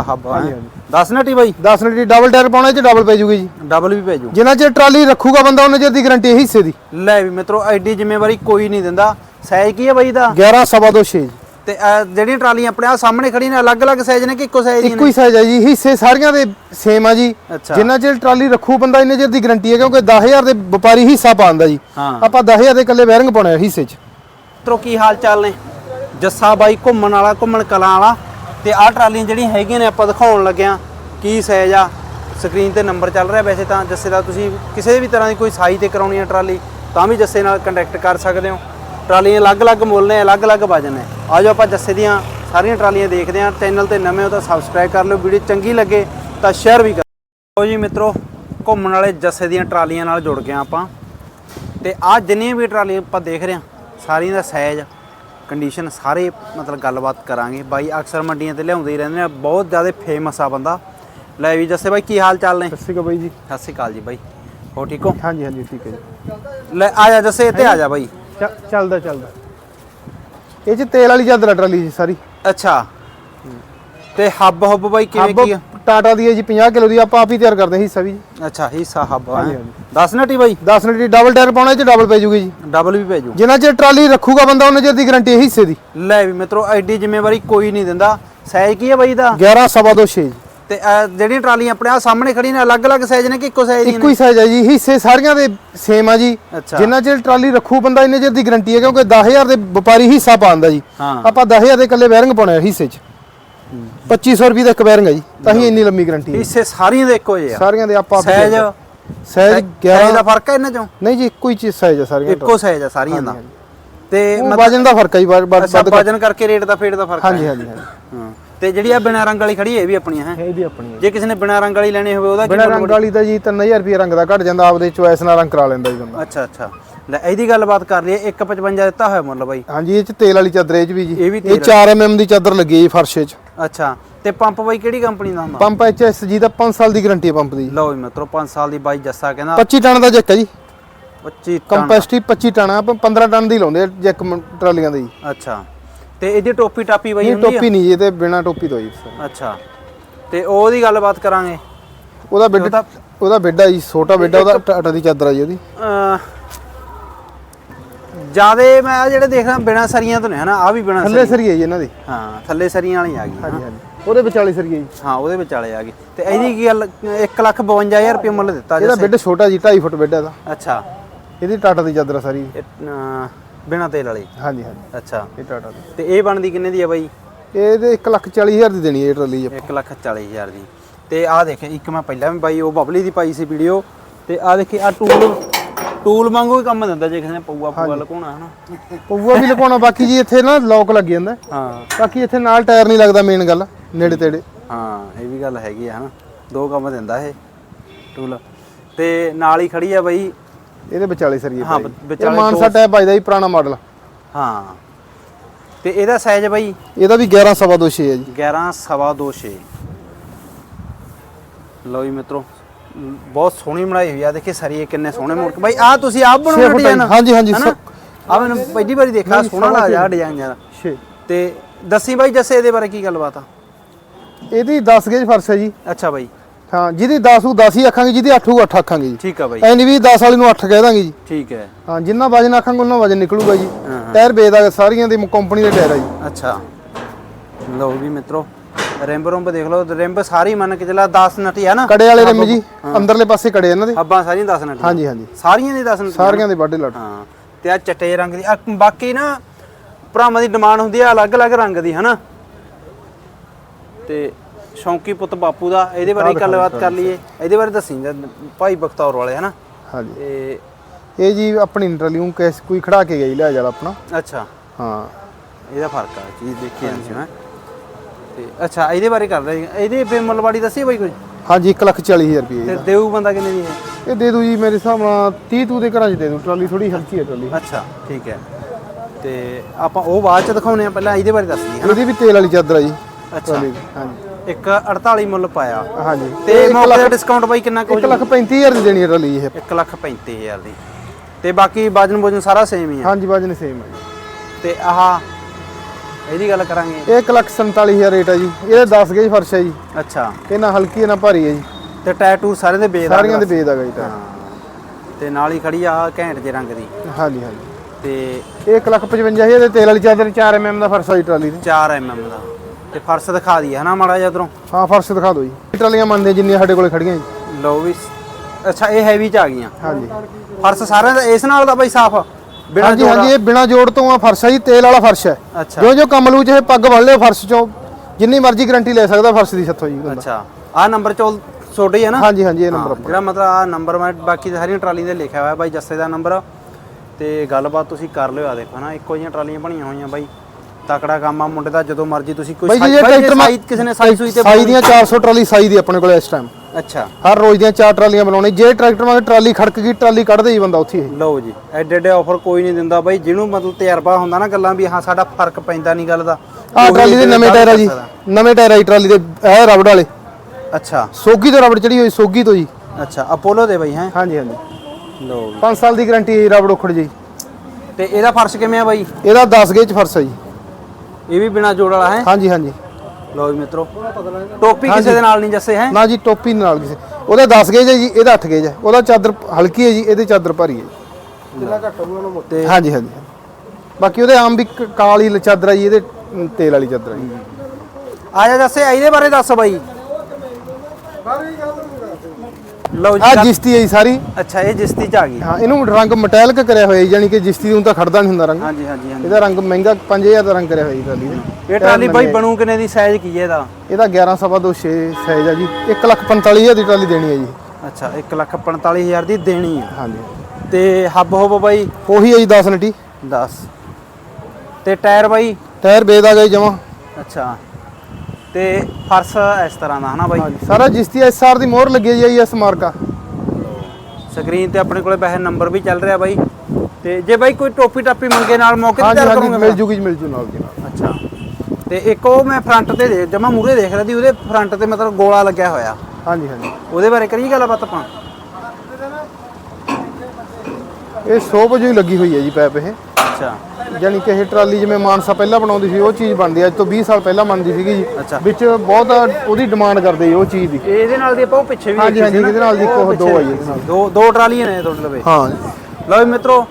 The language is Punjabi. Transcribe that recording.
ਹੱਬਾ ਹਾਂਜੀ, ਹੈ ਹਾਂਜੀ। 10 ਨਟੀ ਬਾਈ। 10 ਲੀਟਰ ਡਬਲ ਟਾਇਰ ਪਾਉਣਾ ਇਹ ਚ ਡਬਲ ਪੈ ਜੂਗੀ ਜੀ। ਡਬਲ ਵੀ ਪੈ ਜੂ। ਜਿੰਨਾ ਚਿਰ ਟਰਾਲੀ ਰੱਖੂਗਾ ਬੰਦਾ ਉਹਨੇ ਚਿਰ ਦੀ ਗਾਰੰਟੀ ਹੈ ਹਿੱਸੇ ਦੀ। ਲੈ ਵੀ ਮਿੱਤਰੋ ਐਡੀ ਜ਼ਿੰਮੇਵਾਰੀ ਕੋਈ ਨਹੀਂ ਦਿੰਦਾ। ਸਾਈਜ਼ ਕੀ ਹੈ ਬਾਈ ਦਾ? 11 ਸਵਾ ਦੋ 6 ਜੀ। ਤੇ ਇਹ ਜਿਹੜੀਆਂ ਟਰਾਲੀਆਂ ਆਪਣੇ ਆ ਸਾਹਮਣੇ ਖੜੀ ਨੇ ਅਲੱਗ-ਅਲੱਗ ਸਾਈਜ਼ ਨੇ ਕਿ ਇੱਕੋ ਸਾਈਜ਼ ਦੀਆਂ ਇੱਕੋ ਹੀ ਸਾਈਜ਼ ਹੈ ਜੀ ਹਿੱਸੇ ਸਾਰੀਆਂ ਦੇ ਸੇਮ ਆ ਜੀ। ਅੱਛਾ। ਜਿੰਨਾ ਚਿਰ ਟਰਾਲੀ ਰੱਖੂ ਬੰਦਾ ਇੰਨੇ ਚਿਰ ਦੀ ਗਾਰੰਟੀ ਹੈ ਕਿਉਂਕਿ 10000 ਦੇ ਵਪਾਰੀ ਹਿੱਸਾ ਪਾਉਂਦਾ ਜੀ। ਹਾਂ। ਆਪਾਂ 10000 ਦੇ ਇਕੱਲੇ ਬੈਰਿੰਗ ਪਾਉਣਾ ਹੈ ਹਿੱਸੇ 'ਚ। ਮਿੱਤਰੋ ਕੀ ਹਾਲ ਚਾਲ ਨੇ? ਜੱਸਾ ਬਾਈ ਘੁੰਮਣ ਵਾਲਾ ਘੁੰਮਣ ਕਲਾਂ ਵਾਲਾ। ਤੇ ਆਹ ਟਰਾਲੀਆਂ ਜਿਹੜੀਆਂ ਹੈਗੀਆਂ ਨੇ, ਆਪਾਂ ਦਿਖਾਉਣ ਲੱਗਿਆ ਕੀ ਸਾਈਜ਼ ਆ। ਸਕਰੀਨ ਤੇ ਨੰਬਰ ਚੱਲ ਰਿਹਾ ਵੈਸੇ ਤਾਂ, ਜੱਸੇ ਦਾ ਤੁਸੀਂ ਕਿਸੇ ਵੀ ਤਰ੍ਹਾਂ ਦੀ ਕੋਈ ਸਾਈ ਤੇ ਕਰਾਉਣੀ ਹੈ ਟਰਾਲੀ, ਤਾਂ ਵੀ ਜੱਸੇ ਨਾਲ ਕੰਟੈਕਟ ਕਰ ਸਕਦੇ ਹੋ। ਟਰਾਲੀਆਂ ਅਲੱਗ-ਅਲੱਗ ਮੁੱਲ ਨੇ, ਅਲੱਗ-ਅਲੱਗ ਵਜਨ ਨੇ। ਆਜੋ ਆਪਾਂ ਜੱਸੇ ਦੀਆਂ ਸਾਰੀਆਂ ਟਰਾਲੀਆਂ ਦੇਖਦੇ ਹਾਂ। ਚੈਨਲ ਤੇ ਨਵੇਂ ਹੋ ਤਾਂ ਸਬਸਕ੍ਰਾਈਬ ਕਰ ਲਿਓ। ਵੀਡੀਓ ਚੰਗੀ ਲੱਗੇ ਤਾਂ ਸ਼ੇਅਰ ਵੀ ਕਰੋ ਜੀ ਮਿੱਤਰੋ, ਘੁੰਮਣ ਵਾਲੇ ਜੱਸੇ ਦੀਆਂ ਟਰਾਲੀਆਂ ਨਾਲ ਜੁੜ ਗਏ ਆਪਾਂ। ਤੇ ਆ ਜਿੰਨੀਆਂ ਵੀ ਟਰਾਲੀਆਂ ਆਪਾਂ ਦੇਖ ਰਹੇ ਹਾਂ, ਸਾਰੀਆਂ ਦਾ ਸਾਈਜ਼ ਕੰਡੀਸ਼ਨ ਸਾਰੇ ਮਤਲਬ ਗੱਲਬਾਤ ਕਰਾਂਗੇ। ਬਾਈ ਅਕਸਰ ਮੰਡੀਆਂ ਤੇ ਲਿਆਉਂਦੇ ਹੀ ਰਹਿੰਦੇ ਨੇ। ਬਹੁਤ ਜ਼ਿਆਦਾ ਫੇਮਸ ਆ ਬੰਦਾ। ਲੈ ਵੀ ਜੱਸੇ ਬਾਈ ਕੀ ਹਾਲ ਚਾਲ ਨੇ? ਸਤਿ ਸ਼੍ਰੀ ਅਕਾਲ ਬਾਈ ਜੀ। ਸਤਿ ਸ਼੍ਰੀ ਅਕਾਲ ਜੀ ਬਾਈ। ਹੋ ਠੀਕ ਹੋ? ਹਾਂਜੀ ਹਾਂਜੀ ਠੀਕ ਹੈ ਜੀ। ਲੈ ਆ ਜਾ ਜੱਸੇ ਇੱਥੇ ਆ ਜਾ ਬਾਈ। ਚੱਲਦਾ ਚੱਲਦਾ। ਇਹ 'ਚ ਤੇਲ ਵਾਲੀ ਚਾਦਰ ਟਰਾਲੀ ਜੀ ਸਾਰੀ। ਅੱਛਾ। ਤੇ ਹੱਬ ਹੱਬ ਬਾਈ ਕਿਵੇਂ ਕੀ ਆ? ਟਾਟਾ ਦੀ ਹੈ ਜੀ 50 ਕਿਲੋ ਦੀ ਆਪਾਂ ਆਪ ਹੀ ਤਿਆਰ ਕਰਦੇ ਹਾਂ ਹਿੱਸਾ ਵੀ ਜੀ। ਅੱਛਾ ਹਿੱਸਾ ਹੱਬ ਹੈ? ਹਾਂਜੀ, ਹਾਂਜੀ। 10 ਨਟੀ ਬਾਈ। 10 ਲੀਟਰ ਡਬਲ ਟਾਇਰ ਪਾਉਣਾ ਇਹ ਚ ਡਬਲ ਪੈ ਜੂਗੀ ਜੀ। ਡਬਲ ਵੀ ਪੈ ਜੂ। ਜਿੰਨਾ ਚਿਰ ਟਰਾਲੀ ਰੱਖੂਗਾ ਬੰਦਾ ਉਹਨੇ ਚਿਰ ਦੀ ਗਾਰੰਟੀ ਹੈ ਹਿੱਸੇ ਦੀ। ਲੈ ਵੀ ਮਿੱਤਰੋ ਐਡੀ ਜ਼ਿੰਮੇਵਾਰੀ ਕੋਈ ਨਹੀਂ ਦਿੰਦਾ। ਸਾਈਜ਼ ਕੀ ਹੈ ਬਾਈ ਦਾ 11 ਸਵਾ ਦੋ 6 ਜੀ। ਤੇ ਇਹ ਜਿਹੜੀਆਂ ਟਰਾਲੀਆਂ ਆਪਣੇ ਆ ਸਾਹਮਣੇ ਖੜੀਆਂ ਨੇ ਅਲੱਗ-ਅਲੱਗ ਸਾਈਜ਼ ਨੇ ਕਿ ਇੱਕੋ ਸਾਈਜ਼ ਇੱਕੋ ਹੀ ਸਾਈਜ਼ ਹੈ ਜੀ ਹਿੱਸੇ ਸਾਰੀਆਂ ਦੇ ਸੇਮ ਆ ਜੀ। ਅੱਛਾ। ਜਿੰਨਾ ਚਿਰ ਟਰਾਲੀ ਰੱਖੂ ਬੰਦਾ ਇੰਨੇ ਚਿਰ ਦੀ ਗਾਰੰਟੀ ਹੈ ਕਿਉਂਕਿ 10000 ਦੇ ਵਪਾਰੀ ਹਿੱਸਾ ਪਾਉਂਦਾ ਜੀ। ਹਾਂ। ਆਪਾਂ 10000 ਦੇ ਇਕੱਲੇ ਬੈਰਿੰਗ ਪਾਉਣਾ ਹਿੱਸੇ 'ਚ। 2500 ਰੁਪਏ ਦਾ ਇੱਕ ਬੈਰਿੰਗ ਹੈ ਜੀ ਤਾਂ ਹੀ ਇੰਨੀ ਲੰਮੀ ਗਾਰੰਟੀ ਹੈ। ਹਿੱਸੇ ਸਾਰੀਆਂ ਦੇ ਇੱਕੋ ਜਿਹੇ ਆ। ਸਾਰੀਆਂ ਦੇ ਆਪਾਂ ਸਾਈਜ਼ ਸਾਈਜ਼ ਸਾਈਜ਼ ਦਾ 11 ਫ਼ਰਕ ਹੈ ਇਹਨਾਂ ਚੋਂ? ਨਹੀਂ ਜੀ ਇੱਕੋ ਹੀ ਚੀਜ਼ ਸਾਈਜ਼ ਹੈ ਸਾਰੀਆਂ ਇੱਕੋ ਸਾਈਜ਼ ਆ ਸਾਰੀਆਂ ਦਾ। ਤੇ ਵਜਨ ਦਾ ਫ਼ਰਕ ਹੈ ਜੀ ਵਜਨ ਕਰਕੇ ਰੇਟ ਦਾ ਫੇਟ ਦਾ ਫ਼ਰਕ ਹੈ। ਹਾਂਜੀ ਹਾਂਜੀ ਹਾਂ। ਤੇ ਜਿਹੜੀ ਆ ਬਿਨਾਂ ਰੰਗ ਵਾਲੀ ਖੜੀ ਹੈ ਇਹ ਵੀ ਆਪਣੀਆਂ ਹੈ ਇਹ ਵੀ ਆਪਣੀ ਹੈ। ਜੇ ਕਿਸੇ ਨੇ ਬਿਨਾਂ ਰੰਗ ਵਾਲੀ ਲੈਣੀ ਹੋਵੇ ਉਹਦਾ ਬਿਨਾਂ ਰੰਗ ਵਾਲੀ ਦਾ ਜੀ 3000 ਰੁਪਏ ਰੰਗ ਦਾ ਘਟ ਜਾਂਦਾ ਆਪਦੇ ਚੁਆਇਸ ਨਾਲ ਰੰਗ ਕਰਾ ਲੈਂਦਾ ਜੀ ਬੰਦਾ। ਅੱਛਾ ਅੱਛਾ। ਲੈ ਇਹਦੀ ਗੱਲਬਾਤ ਕਰ ਲਈਏ 155 ਦਿੱਤਾ ਹੋਇਆ ਮੁੱਲ ਬਾਈ। ਹਾਂਜੀ ਇਹ ਚ ਤੇਲ ਵਾਲੀ ਚਾਦਰ ਇਹ ਚ ਵੀ ਜੀ। ਇਹ ਵੀ ਇਹ 4 ਐਮਐਮ ਦੀ ਚਾਦਰ ਲੱਗੀ ਹੈ ਜੀ ਫਰਸ਼ੇ ਚ। ਅੱਛਾ ਤੇ ਪੰਪ ਬਾਈ ਕਿਹੜੀ ਕੰਪਨੀ ਦਾ ਹੁੰਦਾ? ਪੰਪ ਐਚਐਸਜੀ ਦਾ 5 ਸਾਲ ਦੀ ਗਾਰੰਟੀ ਹੈ ਪੰਪ ਦੀ। ਲਓ ਜੀ ਮਿੱਤਰੋ 5 ਸਾਲ ਦੀ ਬਾਈ ਜੱਸਾ ਕਹਿੰਦਾ। 25 ਟਨ ਦਾ ਜੈਕ ਹੈ ਜੀ। 25 ਟਨ। ਕੰਪੈਸਿਟੀ 25 ਟਨ ਆ ਆਪਾਂ 15 ਟਨ ਦੀ ਲਾਉਂਦੇ ਆ ਜੈਕ ਟਰਾਲੀਆਂ ਦੇ ਜੀ। ਅੱਛਾ ਤੇ ਇਹਦੀ ਟੋਪੀ ਟਾਪੀ ਬਾਈ ਹੁੰਦੀ ਆ? ਟੋਪੀ ਨਹੀਂ ਜੀ, ਇਹ ਤੇ ਬਿਨਾ ਟੋਪੀ ਤੋਂ ਜੀ। ਅੱਛਾ ਤੇ ਉਹਦੀ ਗੱਲਬਾਤ ਕਰਾਂਗੇ। ਉਹਦਾ ਬੈੱਡ ਉਹਦਾ ਬੈੱਡ ਜੀ ਛੋਟਾ ਬੈੱਡ ਉਹਦਾ ਟਾਟਾ ਦੀ ਚਾਦਰ ਆ ਜੀ ਉਹਦੀ। ਜਿਆਦੇ ਮੈਂ ਜਿਹੜੇ ਦੇਖ ਰਿਹਾ ਬਿਨਾ ਸਰੀਆਂ ਤੋਂ ਨੇ ਹਨਾ? ਆ ਵੀ ਬਿਨਾ ਥੱਲੇ ਸਰੀ ਹੈ ਜੀ ਇਹਨਾਂ ਦੀ। ਹਾਂ ਥੱਲੇ ਸਰੀਆਂ ਵਾਲੀ ਆ ਗਈ। ਹਾਂਜੀ ਹਾਂਜੀ। ਉਹਦੇ ਵਿਚਾਲੇ ਸਰੀ ਹੈ ਜੀ। ਹਾਂ ਉਹਦੇ ਵਿੱਚ ਵਾਲੇ ਆ ਗਏ ਤੇ ਇਹਦੀ ਕੀ ਗੱਲ 152000 ਰੁਪਏ ਮੁੱਲ ਦਿੱਤਾ ਇਹਦਾ ਜੈਸੇ। ਬੈੱਡ ਛੋਟਾ ਜੀ 2.5 ਫੁੱਟ ਬੈੱਡ ਹੈ ਇਹਦਾ। ਅੱਛਾ। ਇਹਦੀ ਟਾਟਾ ਦੀ ਚਾਦਰ ਆ ਸਾਰੀ ਬਿਨਾ ਤੇਲ ਵਾਲੀ? ਹਾਂਜੀ ਹਾਂਜੀ। ਅੱਛਾ। ਇਹ ਟਾਟਾ ਦੀ। ਤੇ ਇਹ ਬਣਦੀ ਕਿੰਨੇ ਦੀ ਆ ਬਾਈ? ਇਹਦੇ 140000 ਦੀ ਦੇਣੀ ਹੈ ਇਹ ਟਰਾਲੀ ਜੀ 140000 ਦੀ। ਤੇ ਆਹ ਦੇਖ ਇੱਕ ਮੈਂ ਪਹਿਲਾਂ ਵੀ ਬਾਈ ਉਹ ਬਬਲੀ ਦੀ ਪਾਈ ਸੀ ਵੀਡੀਓ। ਤੇ ਆਹ ਦੇਖੀ ਆ ਟੂਲ ਟੂਲ ਵਾਂਗੂ ਹੀ ਕੰਮ ਦਿੰਦਾ ਜੇ ਕਿਸੇ ਨੇ ਪਊਆ ਪਊਆ ਲਕਾਉਣਾ ਹਨਾ। ਪਊਆ ਵੀ ਲਗਾਉਣਾ ਬਾਕੀ ਜੀ ਇੱਥੇ ਨਾ ਲੋਕ ਲੱਗ ਜਾਂਦਾ ਹਾਂ। ਬਾਕੀ ਇੱਥੇ ਨਾਲ ਟਾਇਰ ਨਹੀਂ ਲੱਗਦਾ ਮੇਨ ਗੱਲ ਨੇੜੇ ਤੇੜੇ। ਹਾਂ ਇਹ ਵੀ ਗੱਲ ਹੈਗੀ ਆ ਹਨਾ। ਦੋ ਕੰਮ ਦਿੰਦਾ ਇਹ ਟੂਲ। ਤੇ ਨਾਲ ਹੀ ਖੜੀ ਆ ਬਾਈ। ਇਹਦੇ ਵਿਚਾਲੇ ਸਰੀਏ ਹਾਂ, ਵਿਚਾਲੇ ਮਾਨਸਾ ਟੈਪ ਵੱਜਦਾ ਜੀ ਪੁਰਾਣਾ ਮਾਡਲ ਹਾਂ। ਤੇ ਇਹਦਾ ਸਾਈਜ਼ ਬਾਈ? ਇਹਦਾ ਵੀ 11 ਸਵਾ ਦੋ ਛੇ ਹੈ ਜੀ। 11 ਸਵਾ ਦੋ ਛੇ। ਲਓ ਜੀ ਮਿੱਤਰੋ ਬਹੁਤ ਸੋਹਣੀ ਬਣਾਈ ਹੋਈ ਆ। ਦੇਖੇ ਸਰੀਏ ਕਿੰਨੇ ਸੋਹਣੇ ਮੋੜ ਕੇ ਬਾਈ ਆ ਤੁਸੀਂ ਆਪ ਬਣਾਉਣਾ ਡਿਜ਼ਾਈਨ ਹਾਂਜੀ, ਹਾਂਜੀ, ਆ ਮੈਨੂੰ ਪਹਿਲੀ ਵਾਰੀ ਦੇਖਿਆ ਸੋਹਣਾ ਲੱਗਦਾ ਡਿਜ਼ਾਈਨ 6 ਤੇ ਦੱਸੀ ਬਾਈ ਜੱਸੇ ਇਹਦੇ ਬਾਰੇ ਕੀ ਗੱਲਬਾਤ ਆ? ਇਹਦੀ 10 ਗੇਜ ਫਰਸ ਹੈ ਜੀ। ਅੱਛਾ ਬਾਈ। ਹਾਂ ਜਿਹਦੀ 10 ਉਹ 10 ਹੀ ਆਖਾਂਗੇ ਜਿਹਦੀ 8 ਉਹ 8 ਆਖਾਂਗੇ ਜੀ। ਠੀਕ ਆ ਬਾਈ। ਐ ਨਹੀਂ ਵੀ 10 ਵਾਲੀ ਨੂੰ 8 ਕਹਿ ਦਾਂਗੇ ਜੀ। ਠੀਕ ਹੈ। ਹਾਂ ਜਿੰਨਾ ਵਜਨ ਆਖਾਂਗੇ ਉਹਨਾਂ ਵਜਨ ਨਿਕਲੂਗਾ ਜੀ। ਟਾਇਰ ਬੇਦਾ ਸਾਰੀਆਂ ਦੀ ਕੰਪਨੀ ਦੇ ਟਾਇਰ ਆ ਜੀ। ਅੱਛਾ। ਲਓ ਵੀ ਮਿੱਤਰੋ ਰਿੰਬ ਰੁੰਬ ਦੇਖ ਲਓ ਰਿੰਬ ਸਾਰੀ ਮੰਨ ਕੇ ਚੱਲਾ 10 ਨਟੀ ਆ ਨਾ। ਕੜੇ ਵਾਲੇ ਰਿਮ ਜੀ ਅੰਦਰਲੇ ਪਾਸੇ ਕੜੇ ਇਹਨਾਂ ਦੇ? ਹੱਬਾਂ ਸਾਰੀਆਂ 10 ਨਟੀ ਹਾਂਜੀ ਹਾਂਜੀ। ਸਾਰੀਆਂ ਦੀ 10 ਨਟੀ ਸਾਰੀਆਂ ਦੇ ਵਾਢੇ ਲੱਟ ਹਾਂ ਤੇ ਆ ਚਟੇ ਰੰਗ ਦੀ ਬਾਕੀ ਨਾ ਭਰਾਵਾਂ ਦੀ ਡਿਮਾਂਡ ਹੁੰਦੀ ਆ ਅਲੱਗ-ਅਲੱਗ ਰੰਗ ਦੀ ਹਨਾ? ਤੇ ਸ਼ੌਂਕੀ ਪੁੱਤ ਬਾਪੂ ਦਾ ਇਹਦੇ ਬਾਰੇ ਗੱਲਬਾਤ ਕਰ ਲਈਏ। ਇਹਦੇ ਬਾਰੇ ਦੱਸੀ ਜਾ ਭਾਈ ਬਖਤੌਰ ਵਾਲੇ ਹਨਾ? ਹਾਂਜੀ। ਤੇ ਇਹ ਜੀ ਆਪਣੀ ਇੰਟਰਵਿਊ ਕੈਸ ਕੋਈ ਖੜਾ ਕੇ ਗਈ ਲੈ ਜਾਲ ਆਪਣਾ। ਅੱਛਾ। ਹਾਂ। ਇਹਦਾ ਫ਼ਰਕ ਆ ਚੀਜ਼ ਦੇਖੀ ਜਾਂਦੀ ਮੈਂ ਤੇ ਅੱਛਾ ਇਹਦੇ ਬਾਰੇ ਕਰ ਰਹੇ ਇਹਦੇ ਫੇ ਮੁੱਲਵਾੜੀ ਦੱਸੀ ਬਾਈ ਕੋਈ? ਹਾਂਜੀ 140000 ਰੁਪਏ ਤੇ ਦੇਊ ਬੰਦਾ ਕਿੰਨੇ ਦੀ ਹੈ? ਇਹ ਦੇ ਦੂ ਜੀ ਮੇਰੇ ਹਿਸਾਬ ਨਾਲ 30 ਤੂ ਦੇ ਘਰਾਂ 'ਚ ਦੇ ਦੂ ਟਰਾਲੀ ਥੋੜੀ ਹਲਕੀ ਹੈ ਟਰਾਲੀ। ਅੱਛਾ ਠੀਕ ਹੈ। ਤੇ ਆਪਾਂ ਉਹ ਬਾਅਦ ਚ ਦਿਖਾਉਣੇ ਆ ਪਹਿਲਾਂ ਇਹਦੇ ਬਾਰੇ ਦੱਸ ਦਈਏ ਇਹਦੀ ਵੀ ਤੇਲ ਵਾਲੀ ਚਾਦਰ ਆ ਜੀ। ਅੱਛਾ। ਹਾਂਜੀ। ਇੱਕ 48 ਮੁੱਲ ਪਾਇਆ। ਹਾਂਜੀ। ਤੇ ਮੌਕੇ ਦਾ ਡਿਸਕਾਊਂਟ ਬਾਈ ਕਿੰਨਾ ਕੁ 1 ਲੱਖ 35000 ਦੀ ਦੇਣੀ ਹੈ ਟਰਾਲੀ ਇਹ। 1 ਲੱਖ 35000 ਦੀ। ਤੇ ਬਾਕੀ ਵਜਨ ਵਜਨ ਸਾਰਾ ਸੇਮ ਹੀ ਆ ਹਾਂਜੀ ਵਜਨ ਸੇਮ ਹੈ ਜੀ। ਤੇ ਆਹ ਇਹਦੀ ਗੱਲ ਕਰਾਂਗੇ ਇਹ 147000 ਰੇਟ ਹੈ ਜੀ। ਇਹਦੇ 10 ਗੇਜ ਫਰਸ਼ ਹੈ ਜੀ। ਅੱਛਾ। ਇਹ ਨਾ ਹਲਕੀ ਹੈ ਨਾ ਭਾਰੀ ਹੈ ਜੀ। ਤੇ ਟੈਟੂ ਸਾਰੇ ਦੇ ਬੇਦ ਸਾਰੀਆਂ ਦੇ ਬੇਦ ਹੈਗਾ ਜੀ ਤਾਂ ਤੇ ਨਾਲ ਹੀ ਖੜੀ ਆ ਘੈਂਟ ਜੇ ਰੰਗ ਦੀ। ਹਾਂਜੀ ਹਾਂਜੀ। ਤੇ ਇਹ 155000 ਦੇ ਤੇਲ ਵਾਲੀ ਚਾਦਰ 4 ਐਮਐਮ ਦਾ ਫਰਸ਼ ਹੈ ਜੀ ਟਰਾਲੀ ਦੇ। 4 ਐਮਐਮ ਦਾ। ਤੇ ਫਰਸ਼ ਦਿਖਾ ਦਈਏ ਹਨਾ ਮਾੜਾ ਜਿਹਾ ਉਧਰੋਂ ਹਾਂ ਫਰਸ਼ ਦਿਖਾ ਦਿਓ ਜੀ। ਟਰਾਲੀਆਂ ਮੰਨਦੇ ਜਿੰਨੀਆਂ ਸਾਡੇ ਕੋਲੇ ਖੜੀਆਂ ਜੀ। ਲਓ ਵੀ ਅੱਛਾ ਇਹ ਹੈਵੀ ਚ ਆ ਗਈਆਂ। ਹਾਂਜੀ। ਫਰਸ਼ ਸਾਰਿਆਂ ਦਾ ਇਸ ਨਾਲ ਦਾ ਬਈ ਸਾਫ਼? ਹਾਂਜੀ ਹਾਂਜੀ ਇਹ ਬਿਨਾ ਜੋੜ ਤੋਂ ਆ ਫਰਸ਼ ਹੈ ਜੀ ਤੇਲ ਵਾਲਾ ਫਰਸ਼ ਹੈ। ਜੋ ਜੋ ਕੰਮ ਲੂ ਪੱਗ ਵੜ ਲਿਓ ਫਰਸ਼ ਚੋਂ ਜਿੰਨੀ ਮਰਜ਼ੀ ਗਾਰੰਟੀ ਲੈ ਸਕਦਾ ਫਰਸ਼ ਦੀ ਛੱਤੋਂ ਜੀ ਅੱਛਾ। ਆ ਨੰਬਰ ਚੋਲ ਛੋਟੇ ਹੀ ਹੈ ਨਾ? ਹਾਂਜੀ ਹਾਂਜੀ ਇਹ ਨੰਬਰ ਜਿਹੜਾ ਮਤਲਬ ਆ ਨੰਬਰ ਮੈਂ ਬਾਕੀ ਸਾਰੀਆਂ ਟਰਾਲੀਆਂ ਤੇ ਲਿਖਿਆ ਹੋਇਆ ਬਾਈ ਜੱਸੇ ਦਾ ਨੰਬਰ ਤੇ ਗੱਲਬਾਤ ਤੁਸੀਂ ਕਰ ਲਿਓ ਆ ਦੇਖੋ ਨਾ ਇੱਕੋ ਜਿਹੀਆਂ ਟਰਾਲੀਆਂ ਬਣੀਆਂ ਹੋਈਆਂ ਬਾਈ। ਤਕੜਾ ਕੰਮ ਆ ਮੁੰਡੇ ਦਾ ਜਦੋਂ ਮਰਜ਼ੀ ਤੁਸੀਂ ਕੋਈ ਬਾਈ ਜੀ ਸਾਈ- ਇਹ ਬਾਈ ਜੇ ਟਰੈਕਟਰ ਸਾਈ ਕਿਸੇ ਨੇ ਸਾਈ ਸੂਈ ਤੇ ਸਾਈ ਦੀਆਂ 400 ਟਰਾਲੀ ਸਾਈ ਦੀ ਆਪਣੇ ਕੋਲੇ ਇਸ ਟਾਈਮ ਅੱਛਾ। ਹਰ ਰੋਜ਼ ਦੀਆਂ ਚਾਰ ਟਰਾਲੀਆਂ ਬਣਾਉਣੀ। ਜੇ ਟਰੈਕਟਰ ਵਾਂਗ ਟਰਾਲੀ ਖੜਕ ਗਈ ਟਰਾਲੀ ਕੱਢਦੇ ਹੀ ਬੰਦਾ ਉੱਥੇ ਹੀ। ਲਓ ਜੀ ਐਡੇ ਐਡੇ ਆਫਰ ਕੋਈ ਨਹੀਂ ਦਿੰਦਾ ਬਾਈ। ਜਿਹਨੂੰ ਮਤਲਬ ਤਜਰਬਾ ਹੁੰਦਾ ਨਾ ਗੱਲਾਂ ਵੀ ਹਾਂ ਸਾਡਾ ਫ਼ਰਕ ਪੈਂਦਾ ਨਹੀਂ ਗੱਲ ਦਾ। ਉਹੀ ਟਰਾਲੀ ਦੇ ਨਵੇਂ ਟਾਇਰ ਆ ਜੀ। ਨਵੇਂ ਟਾਇਰ ਆ ਜੀ ਟਰਾਲੀ ਦੇ ਇਹ ਰਬੜ ਵਾਲੇ। ਅੱਛਾ। ਸੋਗੀ ਤੋਂ ਰਬੜ ਚੜੀ ਹੋਈ ਸੋਗੀ ਤੋਂ ਜੀ। ਅੱਛਾ ਅਪੋਲੋ ਦੇ ਬਾਈ ਹੈ? ਹਾਂਜੀ ਹਾਂਜੀ। ਲਓ ਜੀ। 5 ਸਾਲ ਦੀ ਗਾਰੰਟੀ ਹੈ ਰਬੜ ਉਖੜ ਜੀ। ਤੇ ਇਹਦਾ ਫਰਸ਼ ਕਿਵੇਂ ਆ ਬਾਈ? ਇਹਦਾ 10 ਗੇਜ ਫਰਸ਼ ਹੈ ਜੀ। ਇਹ ਵੀ ਬਿਨਾ ਜੋੜ ਵਾਲਾ ਹੈ? ਹਾਂਜੀ ਹਾਂਜੀ। ਲਓ ਜੀ ਮਿੱਤਰੋ ਟੋਪੀ ਕਿਸੇ ਦੇ ਨਾਲ ਨਹੀਂ ਜੱਸੇ ਹੈ? ਨਾ ਜੀ ਟੋਪੀ ਨਾਲ ਕਿਸੇ। ਉਹਦਾ 10 ਗੇਜ ਹੈ ਜੀ ਇਹਦਾ 8 ਗੇਜ ਹੈ। ਉਹਦਾ ਚਾਦਰ ਹਲਕੀ ਹੈ ਜੀ ਇਹਦੀ ਚਾਦਰ ਭਾਰੀ ਹੈ ਕਿੰਨਾ ਘੱਟ ਹੋਊਗਾ ਤੇ ਹਾਂਜੀ ਹਾਂਜੀ। ਬਾਕੀ ਉਹਦੇ ਆਮ ਵੀ ਕਾਲੀ ਚਾਦਰ ਹੈ ਜੀ ਇਹਦੇ ਤੇਲ ਵਾਲੀ ਚਾਦਰ ਹੈ ਆ ਜਾ। ਜੱਸੇ ਇਹਦੇ ਬਾਰੇ ਦੱਸ ਬਾਈ। ਲਓ ਜੀ ਆ ਗੱਲ- ਜਿਸਤੀ ਹੈ ਜੀ ਸਾਰੀ। ਅੱਛਾ ਇਹ ਜਿਸਤੀ ਚ ਆ ਗਈ। ਹਾਂ ਇਹਨੂੰ ਰੰਗ ਮਟੈਲਕ ਕਰਿਆ ਹੋਇਆ ਜੀ ਯਾਨੀ ਕਿ ਜਿਸਤੀ ਨੂੰ ਤਾਂ ਖੜਦਾ ਨਹੀਂ ਹੁੰਦਾ ਰੰਗ। ਹਾਂਜੀ ਹਾਂਜੀ ਹਾਂਜੀ। ਇਹਦਾ ਰੰਗ ਮਹਿੰਗਾ 5000 ਦਾ ਰੰਗ ਕਰਿਆ ਹੋਇਆ ਜੀ ਟਰਾਲੀ ਦੇ। ਇਹ ਟਰਾਲੀ ਬਾਈ ਬਣੂ ਕਿੰਨੇ ਦੀ ਸਾਈਜ਼ ਕੀ ਹੈ ਇਹਦਾ? ਇਹਦਾ 11 ਸਵਾ ਦੋ 6 ਸਾਈਜ਼ ਆ ਜੀ। 145000 ਦੀ ਟਰਾਲੀ ਦੇਣੀ ਹੈ ਜੀ। ਅੱਛਾ 145000 ਦੀ ਦੇਣੀ ਆ ਹਾਂਜੀ। ਤੇ ਹੱਬ ਹੋਬ ਬਾਈ? ਉਹੀ ਹੈ ਜੀ 10 ਨਟੀ। 10 ਤੇ ਟਾਇਰ ਬਾਈ? ਟਾਇਰ ਬੇਦ ਆ ਗਏ ਜਮਾ। ਅੱਛਾ। ਤੇ ਫਰਸ਼ ਇਸ ਤਰ੍ਹਾਂ ਦਾ ਹਨਾ ਬਾਈ? ਸਾਰਾ ਜਿਸਤੀ ਐਸਆਰ ਦੀ ਮੋਹਰ ਲੱਗੀ ਹੈ ਜੀ ਐਸ ਮਾਰਕਾ। ਸਕਰੀਨ ਤੇ ਆਪਣੇ ਕੋਲੇ ਵੈਸੇ ਨੰਬਰ ਵੀ ਚੱਲ ਰਿਹਾ ਬਾਈ। ਤੇ ਜੇ ਬਾਈ ਕੋਈ ਟੋਪੀ ਟਾਪੀ ਮੰਗੇ ਨਾਲ ਮੌਕੇ ਤੇ ਹਾਂਜੀ ਕਰੂੰਗੇ ਮਿਲ ਜੂਗੀ ਜੀ ਮਿਲ ਜੂ ਨਾਲ ਜੀ ਨਾਲ। ਅੱਛਾ। ਤੇ ਇੱਕ ਉਹ ਮੈਂ ਫਰੰਟ ਤੇ ਦੇ ਜਮਾ ਮੂਰੇ ਦੇਖ ਰਿਹਾ ਸੀ ਉਹਦੇ ਫਰੰਟ ਤੇ ਮਤਲਬ ਗੋਲਾ ਲੱਗਿਆ ਹੋਇਆ। ਹਾਂਜੀ ਹਾਂਜੀ। ਉਹਦੇ ਬਾਰੇ ਕਰੀਏ ਗੱਲਬਾਤ ਆਪਾਂ? ਇਹ 100 ਵਜੇ ਹੀ ਲੱਗੀ ਹੋਈ ਹੈ ਜੀ ਪੈਪ ਇਹ। ਅੱਛਾ। ਯਾਨੀ ਕਿ ਇਹ ਟਰਾਲੀ ਜਿਵੇਂ ਮਾਨਸਾ ਪਹਿਲਾਂ ਬਣਾਉਂਦੀ ਸੀ ਉਹ ਚੀਜ਼ ਬਣਦੀ ਅੱਜ ਤੋਂ 20 ਸਾਲ ਪਹਿਲਾਂ ਬਣਦੀ ਸੀਗੀ ਜੀ ਅੱਛਾ। ਵਿੱਚ ਬਹੁਤ ਉਹਦੀ ਡਿਮਾਂਡ ਕਰਦੇ ਜੀ ਉਹ ਚੀਜ਼ ਦੀ ਇਹ ਇਹਦੇ ਨਾਲ ਦੀ ਆਪਾਂ ਉਹ ਪਿੱਛੇ ਵੀ ਹਾਂਜੀ, ਦੇਖੀ ਸੀ ਹਾਂਜੀ, ਨਾ। ਇਹਦੇ ਨਾਲ ਦੀ ਇੱਕ ਉਹ ਦੋ ਆਈ ਇਹਦੇ ਨਾਲ। ਦੋ ਦੋ ਟਰਾਲੀਆਂ ਨੇ ਤੁਹਾਡੇ ਲਵੇ ਹਾਂ ਲਓ ਮਿੱਤਰੋ